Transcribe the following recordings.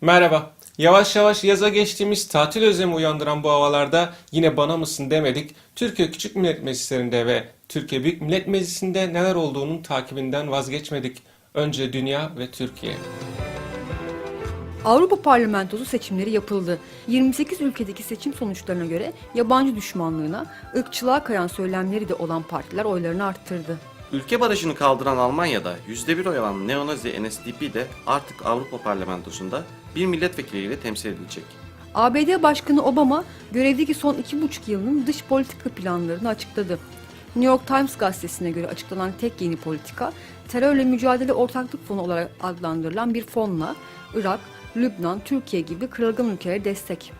Merhaba. Yavaş yavaş yaza geçtiğimiz tatil özlemi uyandıran bu havalarda yine bana mısın demedik. Türkiye Küçük Millet Meclislerinde ve Türkiye Büyük Millet Meclisi'nde neler olduğunun takibinden vazgeçmedik. Önce dünya ve Türkiye. Avrupa Parlamentosu seçimleri yapıldı. 28 ülkedeki seçim sonuçlarına göre yabancı düşmanlığına, ırkçılığa kayan söylemleri de olan partiler oylarını arttırdı. Ülke barajını kaldıran Almanya'da %1 oy alan neonazi NSDP de artık Avrupa Parlamentosu'nda bir milletvekiliyle temsil edilecek. ABD Başkanı Obama görevdeki son iki buçuk yılının dış politika planlarını açıkladı. New York Times gazetesine göre açıklanan tek yeni politika, terörle mücadele ortaklık fonu olarak adlandırılan bir fonla Irak, Lübnan, Türkiye gibi kırılgan ülkelere destek.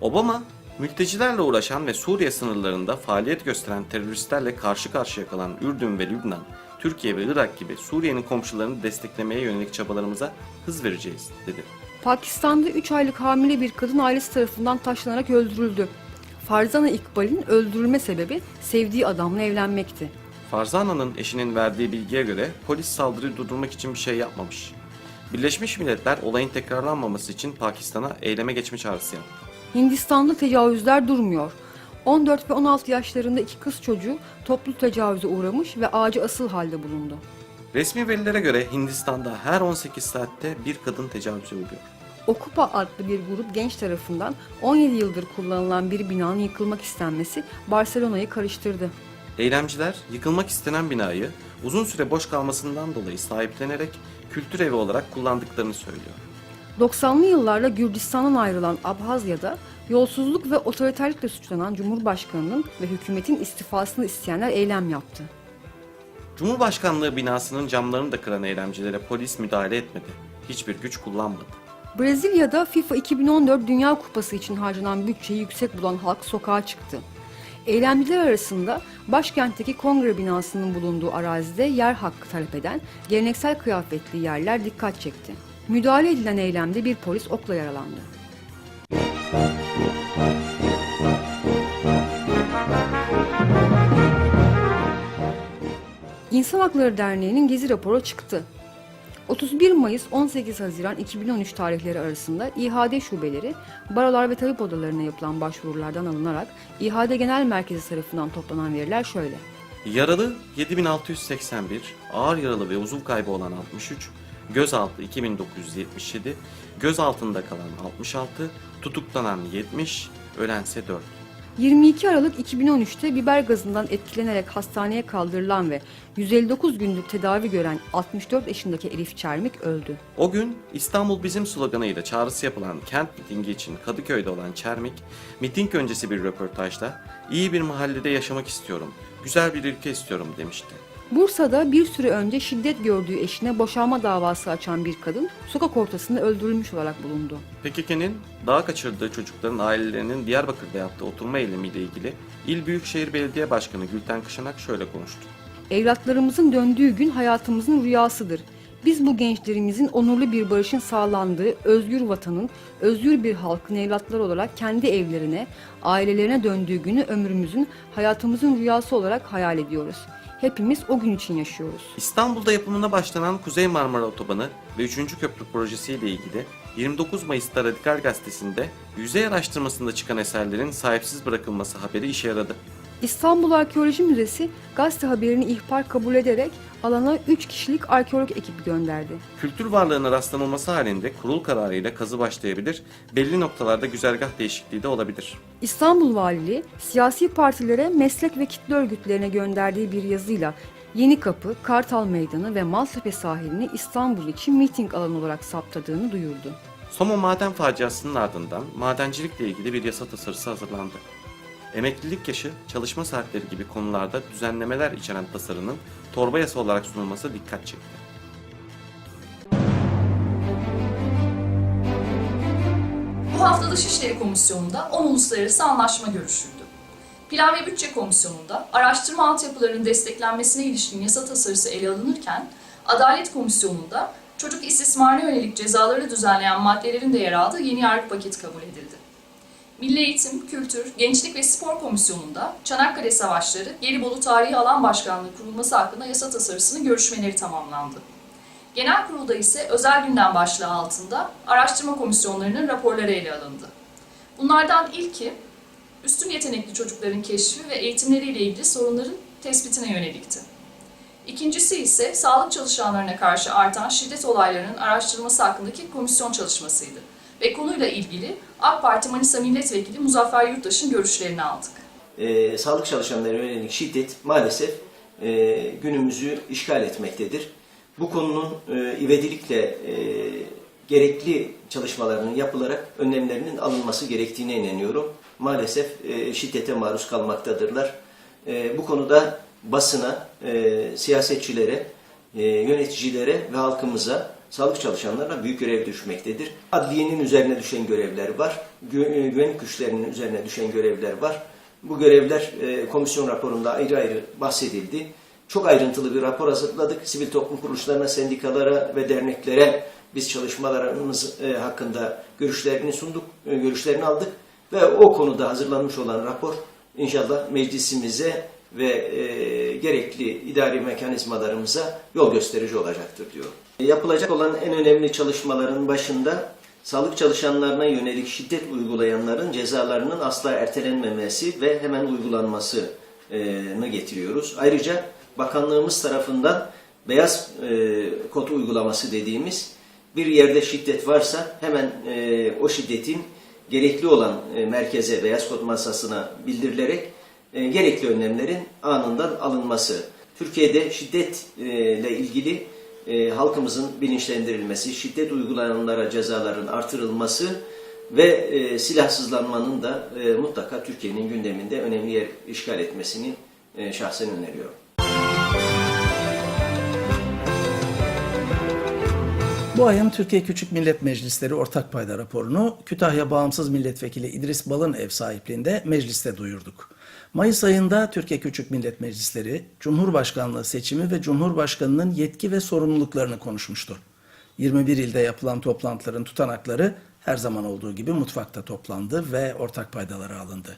Obama, mültecilerle uğraşan ve Suriye sınırlarında faaliyet gösteren teröristlerle karşı karşıya kalan Ürdün ve Lübnan, Türkiye ve Irak gibi Suriye'nin komşularını desteklemeye yönelik çabalarımıza hız vereceğiz, dedi. Pakistan'da 3 aylık hamile bir kadın ailesi tarafından taşlanarak öldürüldü. Farzana İkbal'in öldürülme sebebi sevdiği adamla evlenmekti. Farzana'nın eşinin verdiği bilgiye göre polis saldırıyı durdurmak için bir şey yapmamış. Birleşmiş Milletler olayın tekrarlanmaması için Pakistan'a eyleme geçme çağrısı yaptı. Hindistan'da tecavüzler durmuyor. 14 ve 16 yaşlarında iki kız çocuğu toplu tecavüze uğramış ve ağacı asıl halde bulundu. Resmi verilere göre Hindistan'da her 18 saatte bir kadın tecavüze uğruyor. Okupa adlı bir grup genç tarafından 17 yıldır kullanılan bir binanın yıkılmak istenmesi Barcelona'yı karıştırdı. Eylemciler yıkılmak istenen binayı uzun süre boş kalmasından dolayı sahiplenerek kültür evi olarak kullandıklarını söylüyor. 90'lı yıllarda Gürcistan'dan ayrılan Abhazya'da yolsuzluk ve otoriterlikle suçlanan Cumhurbaşkanı'nın ve hükümetin istifasını isteyenler eylem yaptı. Cumhurbaşkanlığı binasının camlarını da kıran eylemcilere polis müdahale etmedi. Hiçbir güç kullanmadı. Brezilya'da FIFA 2014 Dünya Kupası için harcanan bütçeyi yüksek bulan halk sokağa çıktı. Eylemciler arasında başkentteki kongre binasının bulunduğu arazide yer hakkı talep eden geleneksel kıyafetli yerler dikkat çekti. Müdahale edilen eylemde bir polis okla yaralandı. İnsan Hakları Derneği'nin gezi raporu çıktı. 31 Mayıs 18 Haziran 2013 tarihleri arasında İHAD şubeleri, barolar ve tabip odalarına yapılan başvurulardan alınarak İHAD Genel Merkezi tarafından toplanan veriler şöyle. Yaralı 7681, ağır yaralı ve uzuv kaybı olan 63, gözaltı 2977, gözaltında kalan 66, tutuklanan 70, ölense 4. 22 Aralık 2013'te biber gazından etkilenerek hastaneye kaldırılan ve 159 günlük tedavi gören 64 yaşındaki Elif Çermik öldü. O gün İstanbul Bizim sloganıyla çağrısı yapılan kent mitingi için Kadıköy'de olan Çermik, miting öncesi bir röportajda iyi bir mahallede yaşamak istiyorum, güzel bir ülke istiyorum demişti. Bursa'da bir süre önce şiddet gördüğü eşine boşanma davası açan bir kadın sokak ortasında öldürülmüş olarak bulundu. PKK'nin dağa kaçırdığı çocukların ailelerinin Diyarbakır'da yaptığı oturma eylemiyle ilgili İl Büyükşehir Belediye Başkanı Gülten Kışanak şöyle konuştu. Evlatlarımızın döndüğü gün hayatımızın rüyasıdır. Biz bu gençlerimizin onurlu bir barışın sağlandığı özgür vatanın, özgür bir halkın evlatları olarak kendi evlerine, ailelerine döndüğü günü ömrümüzün, hayatımızın rüyası olarak hayal ediyoruz. Hepimiz o gün için yaşıyoruz. İstanbul'da yapımına başlanan Kuzey Marmara Otobanı ve 3. Köprü Projesi ile ilgili 29 Mayıs'ta Radikal Gazetesi'nde yüzey araştırmasında çıkan eserlerin sahipsiz bırakılması haberi işe yaradı. İstanbul Arkeoloji Müzesi gazete haberini ihbar kabul ederek alana 3 kişilik arkeolog ekibi gönderdi. Kültür varlığına rastlanılması halinde kurul kararıyla kazı başlayabilir, belli noktalarda güzergah değişikliği de olabilir. İstanbul Valiliği siyasi partilere, meslek ve kitle örgütlerine gönderdiği bir yazıyla Yeni Kapı, Kartal Meydanı ve Maltepe sahilini İstanbul için miting alanı olarak saptadığını duyurdu. Soma maden faciasının ardından madencilikle ilgili bir yasa tasarısı hazırlandı. Emeklilik yaşı, çalışma saatleri gibi konularda düzenlemeler içeren tasarının torba yasa olarak sunulması dikkat çekti. Bu hafta Dışişleri Komisyonu'nda 10 uluslararası anlaşma görüşüldü. Plan ve Bütçe Komisyonu'nda araştırma altyapılarının desteklenmesine ilişkin yasa tasarısı ele alınırken, Adalet Komisyonu'nda çocuk istismarına yönelik cezaları düzenleyen maddelerin de yer aldığı yeni yargı paketi kabul edildi. Milli Eğitim, Kültür, Gençlik ve Spor Komisyonu'nda Çanakkale Savaşları, Gelibolu Tarihi Alan Başkanlığı kurulması hakkında yasa tasarısının görüşmeleri tamamlandı. Genel kurulda ise özel gündem başlığı altında araştırma komisyonlarının raporları ele alındı. Bunlardan ilki üstün yetenekli çocukların keşfi ve eğitimleriyle ilgili sorunların tespitine yönelikti. İkincisi ise sağlık çalışanlarına karşı artan şiddet olaylarının araştırılması hakkındaki komisyon çalışmasıydı. Ve konuyla ilgili AK Parti Manisa Milletvekili Muzaffer Yurttaş'ın görüşlerini aldık. e, sağlık çalışanlarına yönelik şiddet maalesef e, günümüzü işgal etmektedir. Bu konunun e, ivedilikle e, gerekli çalışmalarının yapılarak önlemlerinin alınması gerektiğine inanıyorum. Maalesef e, şiddete maruz kalmaktadırlar. E, bu konuda basına, e, siyasetçilere, e, yöneticilere ve halkımıza, sağlık çalışanlarına büyük görev düşmektedir. Adliyenin üzerine düşen görevler var, gü- e, güvenlik güçlerinin üzerine düşen görevler var. Bu görevler e, komisyon raporunda ayrı ayrı bahsedildi. Çok ayrıntılı bir rapor hazırladık. Sivil toplum kuruluşlarına, sendikalara ve derneklere biz çalışmalarımız e, hakkında görüşlerini sunduk, e, görüşlerini aldık ve o konuda hazırlanmış olan rapor inşallah meclisimize ve e, gerekli idari mekanizmalarımıza yol gösterici olacaktır diyor. Yapılacak olan en önemli çalışmaların başında sağlık çalışanlarına yönelik şiddet uygulayanların cezalarının asla ertelenmemesi ve hemen uygulanmasını getiriyoruz. Ayrıca bakanlığımız tarafından beyaz e, kod uygulaması dediğimiz bir yerde şiddet varsa hemen e, o şiddetin gerekli olan e, merkeze, beyaz kod masasına bildirilerek gerekli önlemlerin anından alınması. Türkiye'de şiddetle ilgili e, halkımızın bilinçlendirilmesi, şiddet uygulayanlara cezaların artırılması ve e, silahsızlanmanın da e, mutlaka Türkiye'nin gündeminde önemli yer işgal etmesini e, şahsen öneriyorum. Bu ayın Türkiye Küçük Millet Meclisleri Ortak Payda raporunu Kütahya Bağımsız Milletvekili İdris Balın ev sahipliğinde mecliste duyurduk. Mayıs ayında Türkiye Küçük Millet Meclisleri, Cumhurbaşkanlığı seçimi ve Cumhurbaşkanının yetki ve sorumluluklarını konuşmuştu. 21 ilde yapılan toplantıların tutanakları her zaman olduğu gibi mutfakta toplandı ve ortak paydaları alındı.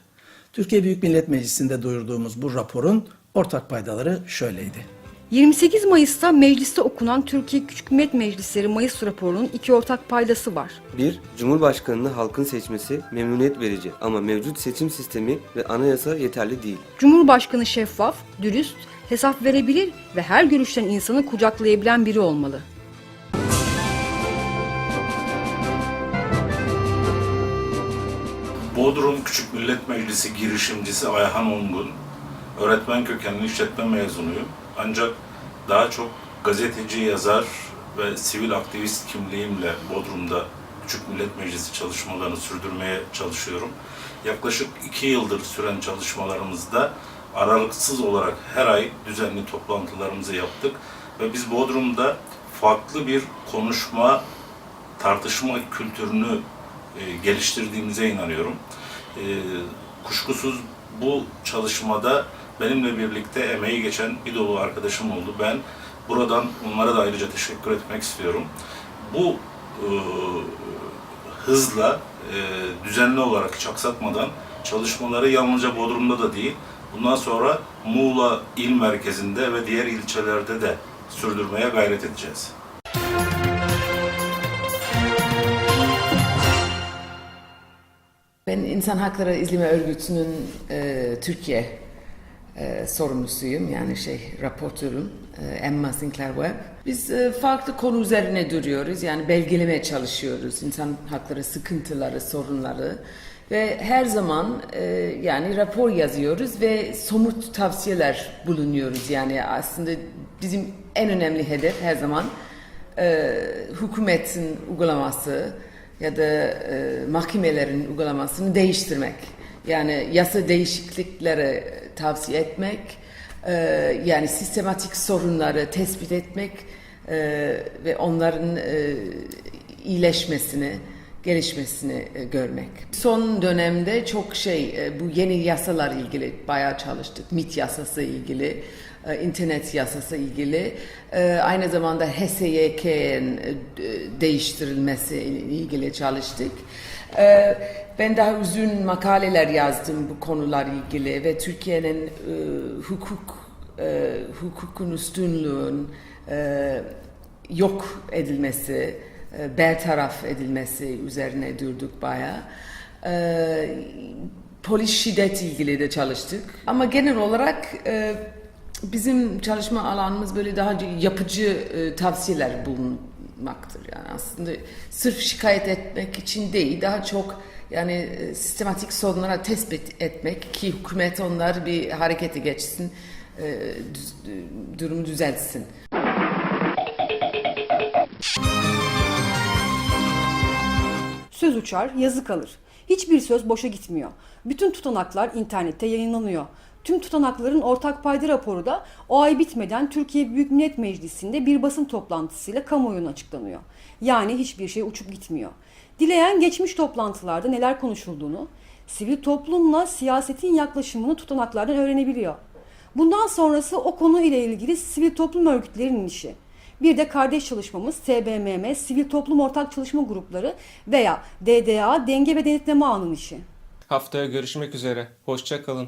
Türkiye Büyük Millet Meclisi'nde duyurduğumuz bu raporun ortak paydaları şöyleydi. 28 Mayıs'ta mecliste okunan Türkiye Küçük Millet Meclisleri Mayıs raporunun iki ortak paydası var. 1. Cumhurbaşkanını halkın seçmesi memnuniyet verici ama mevcut seçim sistemi ve anayasa yeterli değil. Cumhurbaşkanı şeffaf, dürüst, hesap verebilir ve her görüşten insanı kucaklayabilen biri olmalı. Bodrum Küçük Millet Meclisi girişimcisi Ayhan Ongun, öğretmen kökenli işletme mezunuyum. Ancak daha çok gazeteci, yazar ve sivil aktivist kimliğimle Bodrum'da Küçük Millet Meclisi çalışmalarını sürdürmeye çalışıyorum. Yaklaşık iki yıldır süren çalışmalarımızda aralıksız olarak her ay düzenli toplantılarımızı yaptık ve biz Bodrum'da farklı bir konuşma, tartışma kültürünü e, geliştirdiğimize inanıyorum. E, kuşkusuz bu çalışmada benimle birlikte emeği geçen bir dolu arkadaşım oldu. Ben buradan onlara da ayrıca teşekkür etmek istiyorum. Bu e, hızla, e, düzenli olarak hiç aksatmadan çalışmaları yalnızca Bodrum'da da değil, bundan sonra Muğla il merkezinde ve diğer ilçelerde de sürdürmeye gayret edeceğiz. Ben İnsan Hakları İzleme Örgütü'nün e, Türkiye e, sorumlusuyum. Yani şey raportörüm e, Emma Sinclair Webb. Biz e, farklı konu üzerine duruyoruz. Yani belgelemeye çalışıyoruz. İnsan hakları sıkıntıları, sorunları. Ve her zaman e, yani rapor yazıyoruz ve somut tavsiyeler bulunuyoruz. Yani aslında bizim en önemli hedef her zaman e, hükümetin uygulaması ya da e, mahkemelerin uygulamasını değiştirmek. Yani yasa değişiklikleri tavsiye etmek, e, yani sistematik sorunları tespit etmek e, ve onların e, iyileşmesini, gelişmesini e, görmek. Son dönemde çok şey, e, bu yeni yasalar ilgili bayağı çalıştık. MIT yasası ilgili, e, internet yasası ilgili, e, aynı zamanda HSYK'nin e, değiştirilmesi ilgili çalıştık. E, Ben daha uzun makaleler yazdım bu konular ilgili ve Türkiye'nin e, hukuk, e, hukukun üstünlüğün, e, yok edilmesi, e, bertaraf edilmesi üzerine durduk bayağı. E, polis şiddet ilgili de çalıştık. Ama genel olarak e, bizim çalışma alanımız böyle daha yapıcı e, tavsiyeler bulunmaktır. Yani aslında sırf şikayet etmek için değil, daha çok yani e, sistematik sorunlara tespit etmek ki hükümet onlar bir harekete geçsin, e, durumu düzeltsin. Söz uçar, yazı kalır. Hiçbir söz boşa gitmiyor. Bütün tutanaklar internette yayınlanıyor. Tüm tutanakların ortak payda raporu da o ay bitmeden Türkiye Büyük Millet Meclisi'nde bir basın toplantısıyla kamuoyuna açıklanıyor. Yani hiçbir şey uçup gitmiyor. Dileyen geçmiş toplantılarda neler konuşulduğunu, sivil toplumla siyasetin yaklaşımını tutanaklardan öğrenebiliyor. Bundan sonrası o konu ile ilgili sivil toplum örgütlerinin işi. Bir de kardeş çalışmamız TBMM, Sivil Toplum Ortak Çalışma Grupları veya DDA, Denge ve Denetleme Ağı'nın işi. Haftaya görüşmek üzere. Hoşça kalın.